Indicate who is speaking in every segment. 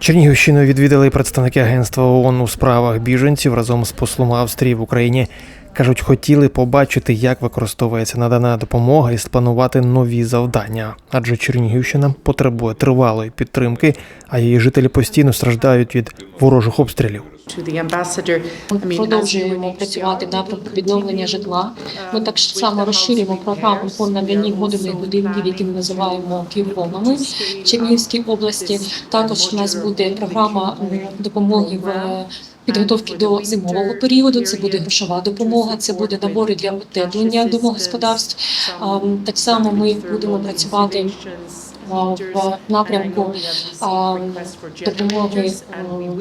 Speaker 1: Чернігівщину відвідали представники агентства ООН у справах біженців разом з послом Австрії в Україні. Кажуть, хотіли побачити, як використовується надана допомога і спланувати нові завдання. Адже Чернігівщина потребує тривалої підтримки, а її жителі постійно страждають від ворожих обстрілів.
Speaker 2: as
Speaker 3: Продовжуємо працювати в напрямку відновлення житла. Ми так само розширюємо програму по наданні модульних будинків, які ми називаємо ківгомами в Чернігівській області. Також у нас буде програма допомоги в підготовці до зимового періоду. Це буде грошова допомога, це буде набори для утеплення домогосподарств. Так само ми будемо працювати в напрямку допомоги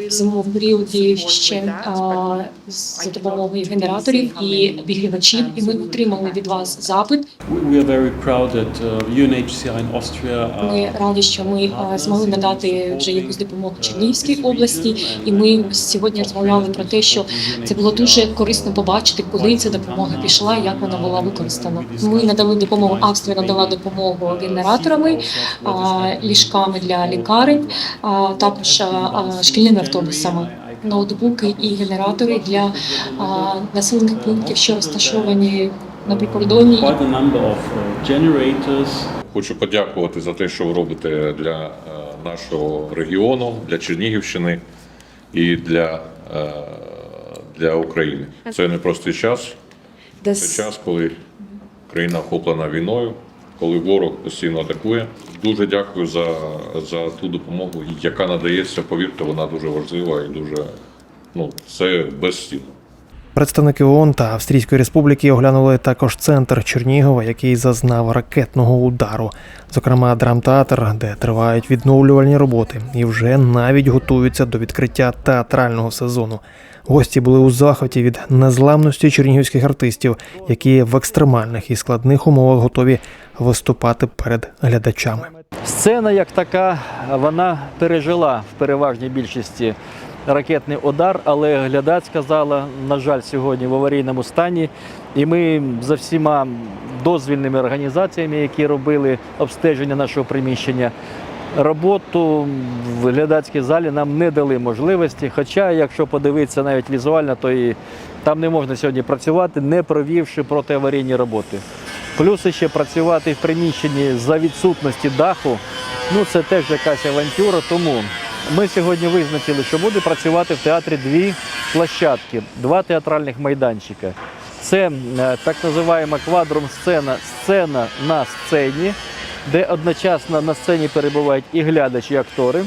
Speaker 3: в зимовому періоді ще за допомогою генераторів і обігрівачів. І ми отримали від вас запит.
Speaker 4: Uh, are
Speaker 3: Ми раді, що ми змогли надати вже якусь допомогу Чернігівській області. І ми сьогодні розмовляли про те, що це було дуже корисно побачити, коли ця допомога пішла, як вона була використана. Ми надали допомогу. Австрія надала допомогу генераторами, ліжками для лікарень, а також шкільними автобусами. Ноутбуки і генератори для а, населених пунктів, що розташовані на прикордоні.
Speaker 4: uh,
Speaker 5: Хочу подякувати за те, що ви робите для е, нашого регіону, для Чернігівщини і для, е, для України. Це непростий час. Це час, коли країна охоплена війною, коли ворог постійно атакує. Дуже дякую за, за ту допомогу, яка надається. Повірте, вона дуже важлива і дуже ну це безцінно.
Speaker 1: Представники ООН та Австрійської республіки оглянули також центр Чернігова, який зазнав ракетного удару, зокрема драмтеатр, де тривають відновлювальні роботи, і вже навіть готуються до відкриття театрального сезону. Гості були у захваті від незламності чернігівських артистів, які в екстремальних і складних умовах готові виступати перед глядачами.
Speaker 6: Сцена як така, вона пережила в переважній більшості ракетний удар, але глядацька зала, на жаль, сьогодні в аварійному стані. І ми за всіма дозвільними організаціями, які робили обстеження нашого приміщення, роботу в глядацькій залі нам не дали можливості. Хоча, якщо подивитися навіть візуально, то і там не можна сьогодні працювати, не провівши протиаварійні роботи. Плюс ще працювати в приміщенні за відсутності даху, ну це теж якась авантюра. Тому ми сьогодні визначили, що буде працювати в театрі дві площадки, два театральних майданчика. Це е, так називаємо квадрум сцена, сцена на сцені, де одночасно на сцені перебувають і глядачі, і актори.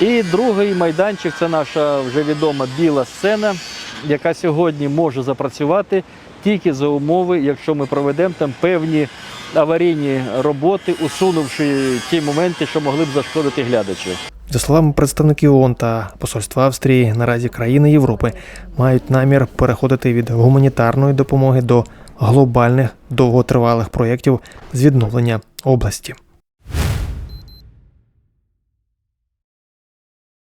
Speaker 6: І другий майданчик це наша вже відома біла сцена, яка сьогодні може запрацювати тільки за умови, якщо ми проведемо там певні аварійні роботи, усунувши ті моменти, що могли б зашкодити глядачу.
Speaker 1: За словами представників ООН та посольства Австрії, наразі країни Європи мають намір переходити від гуманітарної допомоги до глобальних довготривалих проєктів з відновлення області.